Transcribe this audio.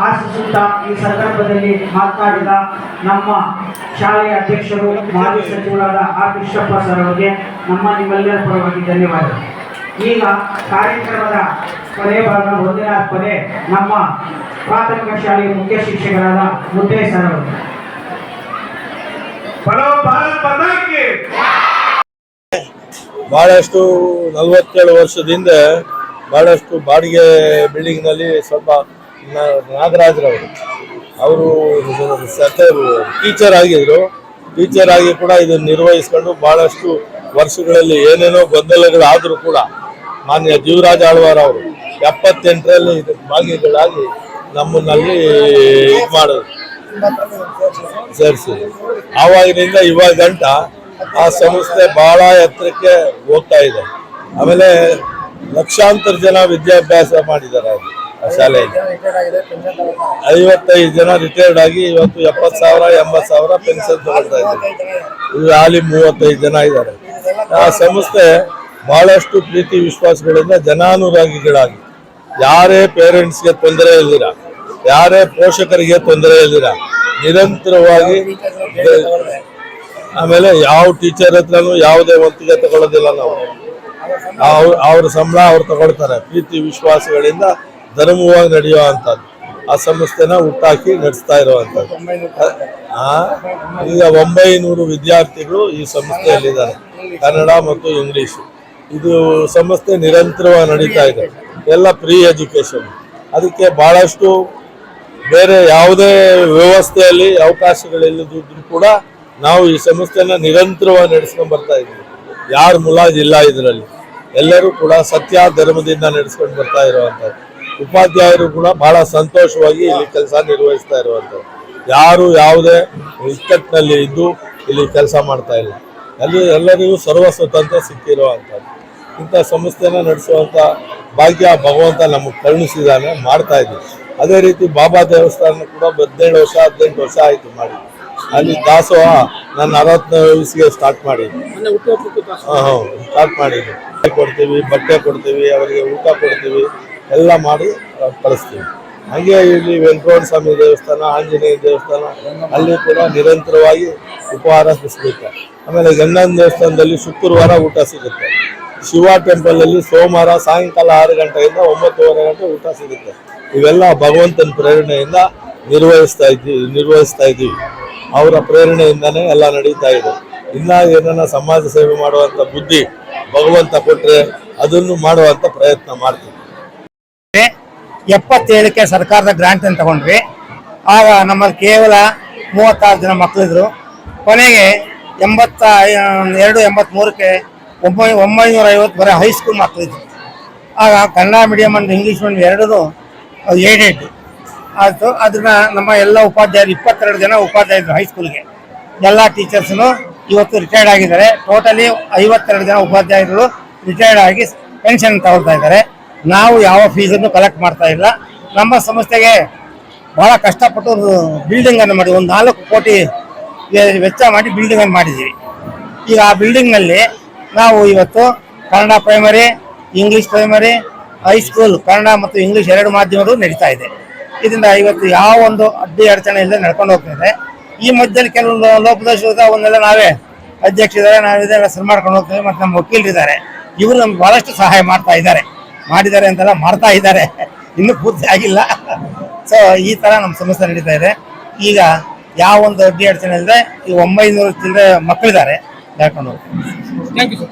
ಆಶಿಸುತ್ತಾ ಈ ಸಂದರ್ಭದಲ್ಲಿ ಮಾತನಾಡಿದ ನಮ್ಮ ಶಾಲೆಯ ಅಧ್ಯಕ್ಷರು ಮಾಜಿ ಸಚಿವರಾದ ಆರ್ ಕೃಷ್ಣಪ್ಪ ಸರ್ ಅವರಿಗೆ ನಮ್ಮ ನಿಮ್ಮೆಲ್ಲರ ಪರವಾಗಿ ಧನ್ಯವಾದ ಈಗ ಕಾರ್ಯಕ್ರಮದ ಕೊನೆ ಭಾಗ ಒಂದಿನ ಕೊನೆ ನಮ್ಮ ಪ್ರಾಥಮಿಕ ಶಾಲೆಯ ಮುಖ್ಯ ಶಿಕ್ಷಕರಾದ ಮುದ್ದೆ ಸರ್ ಅವರು. ಬಹಳಷ್ಟು ನಲವತ್ತೇಳು ವರ್ಷದಿಂದ ಬಹಳಷ್ಟು ಬಾಡಿಗೆ ಬಿಲ್ಡಿಂಗ್ನಲ್ಲಿ ಸ್ವಲ್ಪ ನಾಗರಾಜ್ರವರು. ಅವರು ಟೀಚರ್ ಆಗಿದ್ರು. ಟೀಚರ್ ಆಗಿ ಕೂಡ ಇದನ್ನು ನಿರ್ವಹಿಸ್ಕೊಂಡು ಬಹಳಷ್ಟು ವರ್ಷಗಳಲ್ಲಿ ಏನೇನೋ ಗೊಂದಲಗಳಾದರೂ ಕೂಡ ಮಾನ್ಯ ಜೀವರಾಜ್ ಆಳ್ವಾರ್ ಅವರು ಎಪ್ಪತ್ತೆಂಟರಲ್ಲಿ ಇದಕ್ಕೆ ಭಾಗಿಗಳಾಗಿ ನಮ್ಮನ್ನಲ್ಲಿ ಇದು ಮಾಡೋದು ಸೇರಿಸಿ ಆವಾಗಿನಿಂದ ಇವಾಗ ಗಂಟ ಆ ಸಂಸ್ಥೆ ಬಹಳ ಎತ್ತರಕ್ಕೆ ಹೋಗ್ತಾ ಇದೆ. ಆಮೇಲೆ ಲಕ್ಷಾಂತರ ಜನ ವಿದ್ಯಾಭ್ಯಾಸ ಮಾಡಿದ್ದಾರೆ. ಆ ಶಾಲೆಯಲ್ಲಿ ಐವತ್ತೈದು ಜನ ರಿಟೈರ್ಡ್ ಆಗಿ ಇವತ್ತು ಎಪ್ಪತ್ತು ಸಾವಿರ, ಎಂಬತ್ತು ಸಾವಿರ ಪೆನ್ಷನ್ ತಗೊಳ್ತಾ ಇದ್ದಾರೆ. ಹಾಲಿ ಮೂವತ್ತೈದು ಜನ ಇದ್ದಾರೆ. ಆ ಸಂಸ್ಥೆ ಬಹಳಷ್ಟು ಪ್ರೀತಿ ವಿಶ್ವಾಸಗಳಿಂದ ಜನಾನುರಾಗಿಗಳಾಗಿ. ಯಾರೇ ಪೇರೆಂಟ್ಸ್ಗೆ ತೊಂದರೆ ಇಲ್ದಿರ, ಯಾರೇ ಪೋಷಕರಿಗೆ ತೊಂದರೆ ಇಲ್ದಿರ, ನಿರಂತರವಾಗಿ ಆಮೇಲೆ ಯಾವ ಟೀಚರ್ ಹತ್ರನೂ ಯಾವುದೇ ಒತ್ತಿಗೆ ತಗೊಳ್ಳೋದಿಲ್ಲ ನಾವು. ಅವ್ರ ಸಂಬಳ ಅವ್ರು ತಗೊಳ್ತಾರೆ. ಪ್ರೀತಿ ವಿಶ್ವಾಸಗಳಿಂದ ಧರ್ಮವಾಗಿ ನಡೆಯೋ ಅಂಥದ್ದು. ಆ ಸಂಸ್ಥೆನ ಹುಟ್ಟಾಕಿ ನಡೆಸ್ತಾ ಇರುವಂಥದ್ದು ಈಗ ಒಂಬೈನೂರು ವಿದ್ಯಾರ್ಥಿಗಳು ಈ ಸಂಸ್ಥೆಯಲ್ಲಿದ್ದಾರೆ. ಕನ್ನಡ ಮತ್ತು ಇಂಗ್ಲಿಷ್. ಇದು ಸಂಸ್ಥೆ ನಿರಂತರವಾಗಿ ನಡೀತಾ ಇದೆ. ಎಲ್ಲ ಫ್ರೀ ಎಜುಕೇಶನ್ ಅದಕ್ಕೆ ಭಾಳಷ್ಟು ಬೇರೆ ಯಾವುದೇ ವ್ಯವಸ್ಥೆಯಲ್ಲಿ ಅವಕಾಶಗಳಿಲ್ಲದಿದ್ರು ಕೂಡ ನಾವು ಈ ಸಂಸ್ಥೆನ ನಿರಂತರವಾಗಿ ನಡೆಸ್ಕೊಂಡು ಬರ್ತಾ ಇದ್ದೀವಿ. ಯಾರ ಮುಲಾಜಿಲ್ಲ ಇದರಲ್ಲಿ. ಎಲ್ಲರೂ ಕೂಡ ಸತ್ಯ ಧರ್ಮದಿಂದ ನಡೆಸ್ಕೊಂಡು ಬರ್ತಾ ಇರುವಂಥದ್ದು ಉಪಾಧ್ಯಾಯರು ಕೂಡ ಬಹಳ ಸಂತೋಷವಾಗಿ ಇಲ್ಲಿ ಕೆಲಸ ನಿರ್ವಹಿಸ್ತಾ ಇರುವಂಥದ್ದು ಯಾರು ಯಾವುದೇ ಇಕ್ಕಟ್ಟಿನಲ್ಲಿ ಇದ್ದು ಇಲ್ಲಿ ಕೆಲಸ ಮಾಡ್ತಾ ಇಲ್ಲ. ಅಲ್ಲಿ ಎಲ್ಲರಿಗೂ ಸರ್ವ ಸ್ವತಂತ್ರ ಸಿಕ್ಕಿರುವಂಥದ್ದು. ಇಂಥ ಸಂಸ್ಥೆನ ನಡೆಸುವಂಥ ಭಾಗ್ಯ ಭಗವಂತ ನಮಗೆ ಕರುಣಿಸಿದಾನೆ ಮಾಡ್ತಾ ಇದ್ದೀವಿ ಅದೇ ರೀತಿ ಬಾಬಾ ದೇವಸ್ಥಾನ ಕೂಡ ಹದಿನೇಳು ವರ್ಷ ಹದಿನೆಂಟು ವರ್ಷ ಆಯಿತು ಮಾಡಿ. ಅಲ್ಲಿ ದಾಸೋಹ ನಾನು ಅರವತ್ತನೇ ವಯಸ್ಸಿಗೆ ಸ್ಟಾರ್ಟ್ ಮಾಡಿದ್ದೆ. ಹಾಂ ಹಾಂ ಸ್ಟಾರ್ಟ್ ಮಾಡಿದ್ದೆ. ಕೊಡ್ತೀವಿ ಬಟ್ಟೆ ಕೊಡ್ತೀವಿ ಅವರಿಗೆ ಊಟ ಕೊಡ್ತೀವಿ. ಎಲ್ಲ ಮಾಡಿ ಕಳಿಸ್ತೀವಿ. ಹಾಗೆ ಇಲ್ಲಿ ವೆಂಕಟೇಶ್ವರ ಸ್ವಾಮಿ ದೇವಸ್ಥಾನ, ಆಂಜನೇಯ ದೇವಸ್ಥಾನ, ಅಲ್ಲಿ ಕೂಡ ನಿರಂತರವಾಗಿ ಉಪಹಾರ ಸಿಗುತ್ತೆ. ಆಮೇಲೆ ಗಂಗನ ದೇವಸ್ಥಾನದಲ್ಲಿ ಶುಕ್ರವಾರ ಊಟ ಸಿಗುತ್ತೆ. ಶಿವ ಟೆಂಪಲ್ ಅಲ್ಲಿ ಸೋಮವಾರ ಸಾಯಂಕಾಲ ಆರು ಗಂಟೆಯಿಂದ ಒಂಬತ್ತುವರೆ ಗಂಟೆ ಊಟ ಸಿಗುತ್ತೆ. ಇವೆಲ್ಲ ಭಗವಂತನ ಪ್ರೇರಣೆಯಿಂದ ನಿರ್ವಹಿಸ್ತಾ ಇದ್ದೀವಿ ನಿರ್ವಹಿಸ್ತಾ ಇದ್ದೀವಿ ಅವರ ಪ್ರೇರಣೆಯಿಂದನೇ ಎಲ್ಲ ನಡೀತಾ ಇದೆ. ಇನ್ನ ಏನನ್ನ ಸಮಾಜ ಸೇವೆ ಮಾಡುವಂತ ಬುದ್ಧಿ ಭಗವಂತ ಕೊಟ್ಟರೆ ಅದನ್ನು ಮಾಡುವಂತ ಪ್ರಯತ್ನ ಮಾಡ್ತೀವಿ. ಎಪ್ಪತ್ತೇಳಕ್ಕೆ ಸರ್ಕಾರದ ಗ್ರಾಂಟ್ ಅಂತ ತಗೊಂಡ್ವಿ. ಆಗ ನಮ್ಮಲ್ಲಿ ಕೇವಲ ಮೂವತ್ತಾರು ಜನ ಮಕ್ಕಳಿದ್ರು. ಕೊನೆಗೆ ಎಂಬತ್ತ, ಎರಡು ಎಂಬತ್ಮೂರಕ್ಕೆ ಒಂಬೈ ಒಂಬೈನೂರ ಐವತ್ತು ಬರೀ ಹೈಸ್ಕೂಲ್ ಮಕ್ಕಳಿದ್ರು. ಆಗ ಕನ್ನಡ ಮೀಡಿಯಂ ಅಂದ್ರೆ ಇಂಗ್ಲೀಷ್ ಮೀಡಿಯಂ ಎರಡೂ ಏಡೆಡ್ ಆಯಿತು ಅದನ್ನ ನಮ್ಮ ಎಲ್ಲ ಉಪಾಧ್ಯಾಯರು, ಇಪ್ಪತ್ತೆರಡು ಜನ ಉಪಾಧ್ಯಾಯರು ಹೈಸ್ಕೂಲ್ಗೆ ಎಲ್ಲ ಟೀಚರ್ಸ್ನು ಇವತ್ತು ರಿಟೈರ್ಡ್ ಆಗಿದ್ದಾರೆ. ಟೋಟಲಿ ಐವತ್ತೆರಡು ಜನ ಉಪಾಧ್ಯಾಯರು ರಿಟೈರ್ಡ್ ಆಗಿ ಪೆನ್ಷನ್ ತಗೊಳ್ತಾ ಇದ್ದಾರೆ. ನಾವು ಯಾವ ಫೀಸನ್ನು ಕಲೆಕ್ಟ್ ಮಾಡ್ತಾ ಇಲ್ಲ. ನಮ್ಮ ಸಂಸ್ಥೆಗೆ ಬಹಳ ಕಷ್ಟಪಟ್ಟು ಬಿಲ್ಡಿಂಗ್ ಅನ್ನು ಮಾಡಿ, ಒಂದು ನಾಲ್ಕು ಕೋಟಿ ವೆಚ್ಚ ಮಾಡಿ ಬಿಲ್ಡಿಂಗ್ ಅನ್ನು ಮಾಡಿದ್ದೀವಿ. ಈಗ ಆ ಬಿಲ್ಡಿಂಗ್ನಲ್ಲಿ ನಾವು ಇವತ್ತು Kannada primary English primary high school Kannada ಮತ್ತು ಇಂಗ್ಲಿಷ್ ಎರಡು ಮಾಧ್ಯಮಗಳು ನಡೀತಾ ಇದೆ. ಇದರಿಂದ ಇವತ್ತು ಯಾವ ಒಂದು ಅಡ್ಡಿ ಅಡಚಣೆ ಇಲ್ಲದೆ ನಡ್ಕೊಂಡು ಹೋಗ್ತಾ ಇದೆ. ಈ ಮಧ್ಯದಲ್ಲಿ ಕೆಲವೊಂದು ಲೋ- ಒಂದೆಲ್ಲ ನಾವೇ ಅಧ್ಯಕ್ಷರಿದ್ದಾರೆ ನಾವು ಇದೆಲ್ಲ ಸರಿ ಮಾಡ್ಕೊಂಡು ಹೋಗ್ತೇವೆ, ಮತ್ತು ನಮ್ಮ ವಕೀಲರಿದ್ದಾರೆ. ಇವರು ನಮ್ಗೆ ಭಾಳಷ್ಟು ಸಹಾಯ ಮಾಡ್ತಾ ಇದ್ದಾರೆ. ಮಾಡಿದ್ದಾರೆ ಅಂತೆಲ್ಲ ಮಾಡ್ತಾ ಇದ್ದಾರೆ. ಇನ್ನೂ ಪೂರ್ತಿ ಆಗಿಲ್ಲ. ಸೊ ಈ ತರ ನಮ್ಮ ಸಮಸ್ಯೆ ನಡೀತಾ ಇದೆ. ಈಗ ಯಾವ ಒಂದು ಅಡ್ಡಿ ಅಡಚಣೆ ಇಲ್ಲದೆ ಈ ಒಂಬೈನೂರು ಚಿಲ್ಲರೆ ಮಕ್ಕಳಿದ್ದಾರೆ. ಹೇಳ್ಕೊಂಡು ಥ್ಯಾಂಕ್ ಯು